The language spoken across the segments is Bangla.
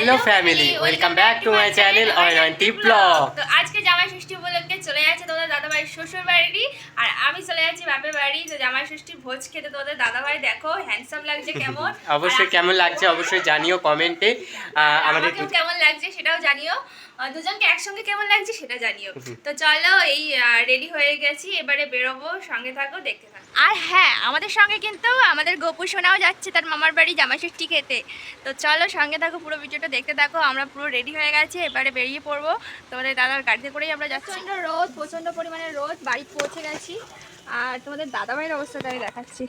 Hello family welcome back to my channel অয়নটি blog তো আজকে জামাই ষষ্ঠী উপলক্ষে চলে যাচ্ছে তোমাদের দাদাভাই শ্বশুর বাড়ি আর আমি চলে যাচ্ছি বাপের বাড়ি। তো জামাই ষষ্ঠীর ভোজ খেতে তোমাদের দাদাভাই দেখো হ্যান্ডসাম লাগছে কেমন? অবশ্যই কেমন লাগছে অবশ্যই জানিও কমেন্টে। আমাদের কেমন লাগছে সেটাও জানিও। দুজনকে একসঙ্গে কেমন লাগছে সেটা জানিও। তো চলো এই রেডি হয়ে গেছি। এবারে বেরোবো সঙ্গে থাকো দেখতে থাকো। আর হ্যাঁ আমাদের সঙ্গে কিন্তু আমাদের গোপু সোনাও যাচ্ছে তার মামার বাড়ি জামাই ষষ্ঠী খেতে। তো চলো সঙ্গে থাকো পুরো ভিডিওটা দেখতে থাকো আমরা পুরো রেডি হয়ে গেছি এবারে বেরিয়ে পড়ব। তোমাদের দাদার গাড়িতে করেই আমরা যাচ্ছি। প্রচণ্ড রোদ প্রচণ্ড পরিমাণে রোদ বাড়ি পৌঁছে গেছি। আর তোমাদের দাদা ভাইয়ের অবস্থাটা আমি দেখাচ্ছি।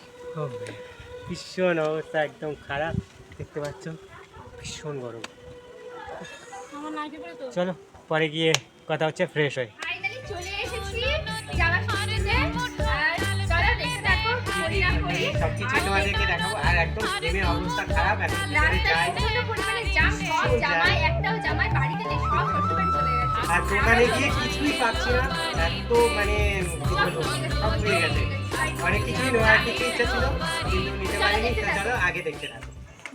ভীষণ অবস্থা একদম খারাপ দেখতে পাচ্ছ? ভীষণ গরম। চলো পরে গিয়ে কথা হচ্ছে ফ্রেশ হয়। তোমাদেরকে দেখাবো। আর একদম অবস্থা খারাপ এখন আর দোকানে গিয়ে কিছুই পাচ্ছি না এত মানে সব হয়ে গেছে। অনেক কিছুই নেওয়ার দিকে ইচ্ছা ছিল কিন্তু নিতে পারিনি চলো আগে দেখতে থাকো।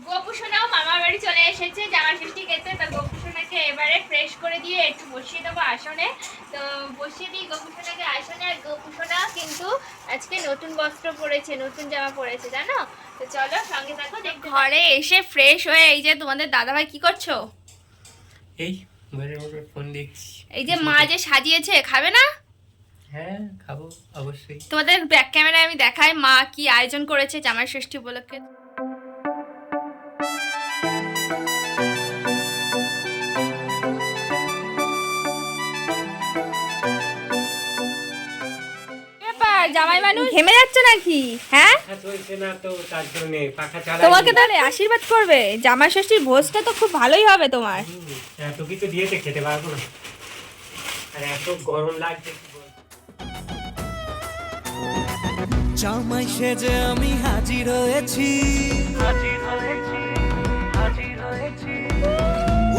গোপু সোনাও মামার বাড়ি চলে এসেছে জামা ষষ্ঠী খেতে তো গোপু সোনাকে এবারে ফ্রেশ করে দিয়ে একটু বসিয়ে দেবো আসনে। তো বসিয়ে দিই গোপু সোনাকে আসনে। আর গোপু সোনা কিন্তু আজকে নতুন বস্ত্র পরেছে নতুন জামা পরেছে জানো? তো চলো সঙ্গে থাকো দেখ ঘরে এসে ফ্রেশ হয়ে এই যে তোমাদের দাদাভাই কি করছ? এই ফোন দেখছি। এই যে মা যে সাজিয়েছে খাবে না? হ্যাঁ খাব অবশ্যই। তোমাদের ব্যাক ক্যামেরায় আমি দেখাই মা কি আয়োজন করেছে জামাই ষষ্ঠী উপলক্ষে। জামাই মানুষ? ঘেমে যাচ্ছে নাকি? হ্যাঁ? চালা তোমাকে তাহলে আশীর্বাদ করবে। জামাই ষষ্ঠীর ভোজটা তো খুব ভালোই হবে তোমার। এত কিছু দিয়েছে খেতে পারব না। আর এত গরম লাগছে জামাই সেজে আমি হাজির হয়েছি।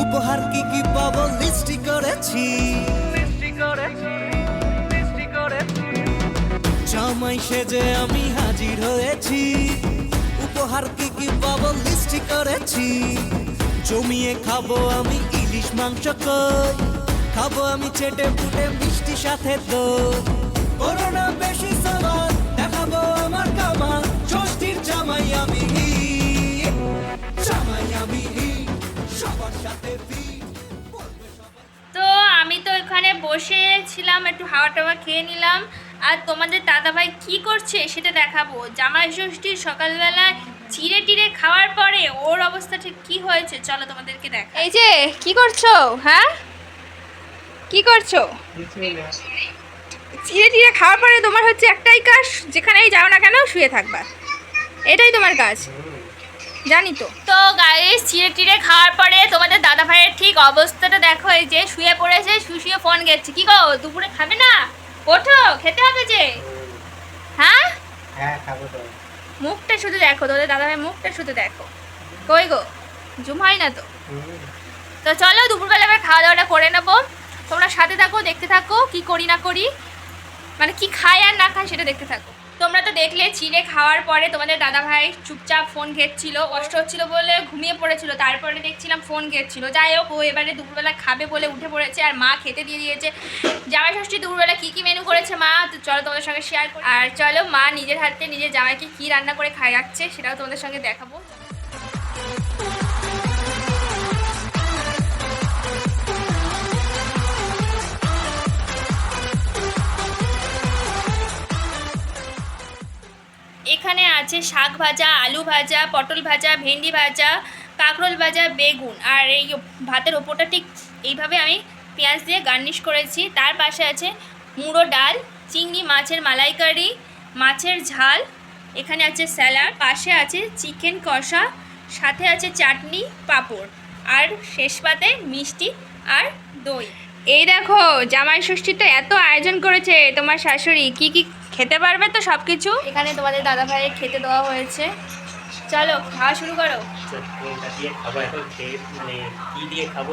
উপহার কি কি পাবো লিস্টি করেছি। জামাই সেজে আমি হাজির হয়েছি। উপহার কি কি পাবো লিস্টি করেছি। জমিয়ে খাব আমি ইলিশ মাংস খাব আমি চেটে পুটে মিষ্টি সাথে দই। করোনা বেশি সামান দেখাবো আমার কামাল ষষ্ঠীর জামাই আমি জামাই আমি সবার সাথে তো আমি তো এখানে বসেছিলাম একটু হাওয়া টাওয়া খেয়ে নিলাম। আর তোমাদের দাদাভাই কি করছে সেটা দেখাবো। জামাই ষষ্ঠী সকালবেলায় চিড়ে টিড়ে খাওয়ার পরে ওর অবস্থা ঠিক কি হয়েছে চলো তোমাদেরকে দেখ এই যে কি করছ? হ্যাঁ? কি করছ? চিড়ে টিড়ে খাওয়ার পরে তোমার হচ্ছে একটাই কাজ যেখানেই যাও না কেন শুয়ে থাকবা। এটাই তোমার কাজ। জানি তো। তো গাইস চিড়ে টিড়ে খাওয়ার পরে তোমাদের দাদা ভাইয়ের ঠিক অবস্থাটা দেখো এই যে শুয়ে পড়েছে শুয়ে শুয়ে ফোন গেছে কি গো দুপুরে খাবে না? ওঠো খেতে হবে যে। হ্যাঁ? হ্যাঁ খাব তো। মুখটা শুধু দেখো তোদের দাদা ভাই মুখটা শুধু দেখো। কই গো? জুম হয় না তো? তো চলো দুপুরবেলা আবার খাওয়া দাওয়াটা করে নেব। তোমরা সাথে থাকো দেখতে থাকো কি করি না করি। মানে কি খায় আর না খায় সেটা দেখতে থাকো। তোমরা তো দেখলে চিড়ে খাওয়ার পরে তোমাদের দাদা ভাই চুপচাপ ফোন ঘেরছিল কষ্ট হচ্ছিল বলে ঘুমিয়ে পড়েছিল। তারপরে দেখছিলাম ফোন ঘেরছিল যাই হোক, ও এবারে দুপুরবেলা খাবে বলে উঠে পড়েছে আর মা খেতে দিয়ে দিয়েছে। জামাই ষষ্ঠী দুপুরবেলা কী কী মেনু করেছে মা? তো চলো তোমাদের সঙ্গে শেয়ার করি। আর চলো মা নিজের হাতে নিজের জামাইকে কী রান্না করে খাওয়াচ্ছে সেটাও তোমাদের সঙ্গে দেখাবো। এখানে আছে শাক ভাজা, আলু ভাজা, পটল ভাজা, ভেন্ডি ভাজা, কাঁকরোল ভাজা, বেগুন। আর এই ভাতের ওপরটা ঠিক এইভাবে আমি পেঁয়াজ দিয়ে গার্নিশ করেছি। তার পাশে আছে মুড়ো ডাল, চিংড়ি মাছের মালাইকারি, মাছের ঝাল, এখানে আছে স্যালাড, পাশে আছে চিকেন কষা, সাথে আছে চাটনি, পাঁপড়, আর শেষ পাতে মিষ্টি আর দই। এই দেখো, জামাই ষষ্ঠীতে এত আয়োজন করেছে তোমার শাশুড়ি, কি কি খেতে পারবে তো সব কিছু এখানে তোমাদের দাদা ভাইয়ের খেতে দেওয়া হয়েছে। চলো খাওয়া শুরু করো। কোনটা দিয়ে খাব? এখন খেয়ে মানে কি দিয়ে খাব?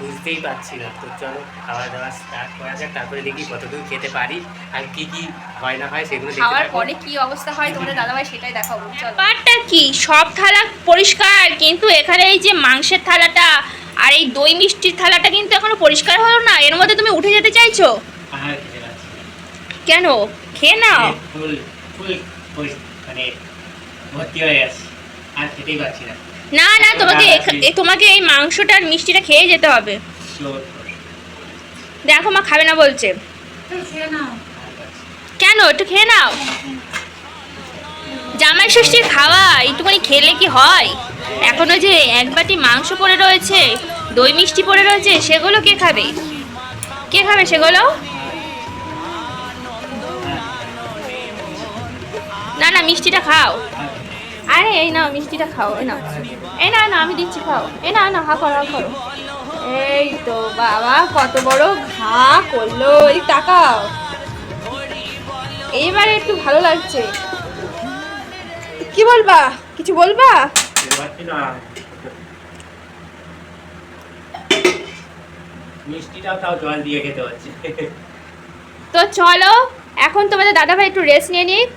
বুঝতেই পারছি না। তো চলো খাওয়া দাওয়া স্টার্ট করা যাক তারপরে দেখি কতদূর খেতে পারি আর কি কি হয় না হয় সেগুলো খাওয়ার পরে কি অবস্থা হয় তোমাদের দাদাভাই সেটাই দেখাবো। ব্যাপারটা কি? সব থালা পরিষ্কার কিন্তু এখানে এই যে মাংসের থালাটা আর এই দই মিষ্টির থালাটা কিন্তু এখনও পরিষ্কার হলো না। এর মধ্যে তুমি উঠে যেতে চাইছো? না। কেন? খেয়ে নাও। ফুল ফুল মানে ভর্তি হয়ে গেছে। আর খেতেই পারছি না। না না তোমাকে তোমাকে এই মাংসটা আর মিষ্টিটা খেয়ে যেতে হবে। দেখো মা খাবে না বলছে। কেন? একটু খেয়ে নাও। জামাই ষষ্ঠীর খাওয়া এইটুকুনি খেলে কি হয়? এখনও যে এক বাটি মাংস পড়ে রয়েছে দই মিষ্টি পড়ে রয়েছে সেগুলো কে খাবে? কে খাবে সেগুলো? না না মিষ্টিটা খাও। আরে এই নাও মিষ্টিটা খাও এই নাও। এই না না আমি দিচ্ছি খাও। এই না না হা করো হা করো এই তো বাবা কত বড় ঘা করল এই তাকাও। এইবারে একটু ভালো লাগছে। কি বলবা? কিছু বলবা? খেতে পারছি না। মিষ্টিটাও তাও জল দিয়ে খেতে হচ্ছে। তো চলো এখন তোমাদের দাদাভাই একটু রেস্ট নিয়ে নিক।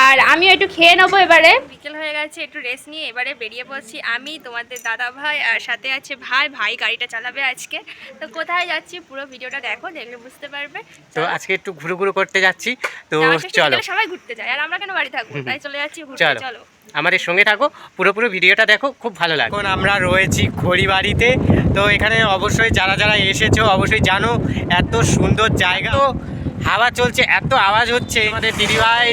আর আমি একটু খেয়ে নেব এবারে। বিকেল হয়ে গেছে একটু রেস্ট নিয়ে এবারে বেরিয়ে পড়ছি। আমি তোমাদের দাদা ভাই আর সাথে আছে ভাই। ভাই গাড়িটা চালাবে আজকে। তো কোথায় যাচ্ছি পুরো ভিডিওটা দেখো দেখলে বুঝতে পারবে। তো আজকে একটু ঘুরু ঘুরু করতে যাচ্ছি। তো চলো। সবাই ঘুরতে যায়। আর আমরা কেন বাড়ি থাকব? তাই চলে যাচ্ছি ঘুরতে চলো। চলো। আমাদের সঙ্গে থাকো। পুরো পুরো ভিডিওটা দেখো। খুব ভালো লাগে এখন আমরা রয়েছি খড়িবাড়িতে তো এখানে অবশ্যই যারা যারা এসেছ অবশ্যই জানো এত সুন্দর জায়গা। তো হাওয়া চলছে এত আওয়াজ হচ্ছে। আমাদের দিদিভাই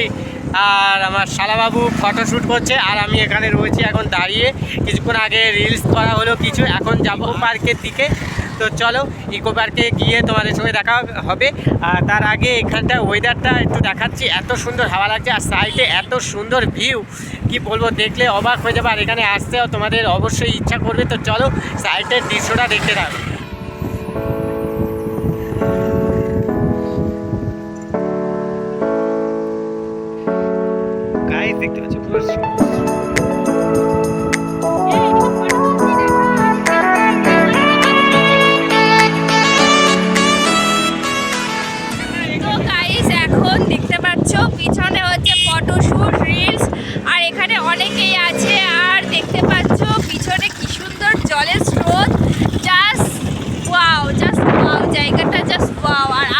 আর আমার শালাবাবু ফটোশ্যুট করছে, আর আমি এখানে রয়েছি এখন দাঁড়িয়ে। কিছুক্ষণ আগে রিলস করা হলো কিছু, এখন যাব পার্কের দিকে। তো চলো ইকো পার্কে গিয়ে তোমাদের সঙ্গে দেখা হবে। আর তার আগে এখানটা ওয়েদারটা একটু দেখাচ্ছি। এত সুন্দর হাওয়া লাগছে, আর সাইডে এত সুন্দর ভিউ কি বলব, দেখলে অবাক হয়ে যাবে। আর এখানে আসতেও তোমাদের অবশ্যই ইচ্ছা করবে। তো চলো সাইডের দৃশ্যটা দেখতে থাকো।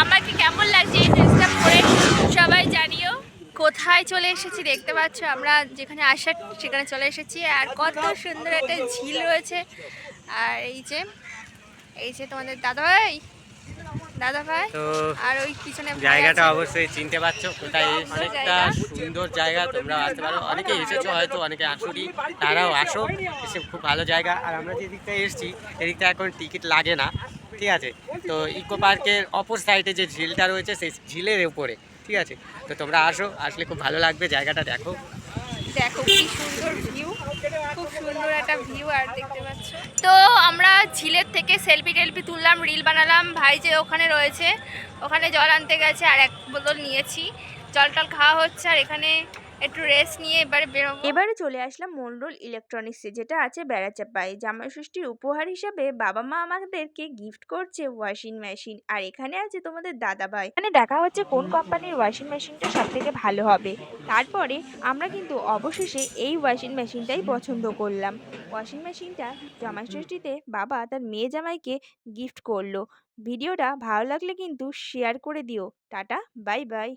আমাকে কেমন লাগছে এই ড্রেসটা পরে সবাই জানিও কোথায় চলে এসেছি দেখতে পাচ্ছ? আমরা যেখানে আসার সেখানে চলে এসেছি। আর কত সুন্দর একটা ঝিল রয়েছে। আর এই যে এই যে তোমাদের দাদাভাই দাদাভাই আর ওই পিছনে জায়গাটা অবশ্যই চিনতে পারছ কোথায় অনেকটা সুন্দর জায়গা তোমরা আসতে পারো। অনেকে এসেছ হয়তো অনেকে আসুনি। তারাও আসো এসে খুব ভালো জায়গা। আর আমরা এসেছি এদিকটা এখন টিকিট লাগে না। ঠিক আছে? তো ইকো পার্কের অপর সাইডে যে ঝিলটা রয়েছে সেই ঝিলের উপরে। ঠিক আছে? তো তোমরা আসো আসলে খুব ভালো লাগবে জায়গাটা দেখো। দেখো কি সুন্দর ভিউ খুব সুন্দর একটা ভিউ আর দেখতে পাচ্ছ। তো আমরা ঝিলের থেকে সেলফি টেলফি তুললাম রিল বানালাম। ভাই যে ওখানে রয়েছে ওখানে জল আনতে গেছে আর এক বোতল নিয়েছি। জল টল খাওয়া হচ্ছে আর এখানে একটু রেস্ট নিয়ে এবারে বেরোবো এবারে চলে আসলাম মন্ডল ইলেকট্রনিক্সে যেটা আছে বেড়াচাপাই জামাই ষষ্ঠীর উপহার হিসাবে বাবা মা আমাদেরকে গিফট করছে ওয়াশিং মেশিন আর এখানে আছে তোমাদের দাদা ভাই। এখানে দেখা হচ্ছে কোন কোম্পানির ওয়াশিং মেশিনটা সব থেকে ভালো হবে। তারপরে আমরা কিন্তু অবশেষে এই ওয়াশিং মেশিনটাই পছন্দ করলাম। ওয়াশিং মেশিনটা জামাই ষষ্ঠীতে বাবা তার মেয়ে জামাইকে গিফট করল। ভিডিওটা ভালো লাগলে কিন্তু শেয়ার করে দিও। Tata bye bye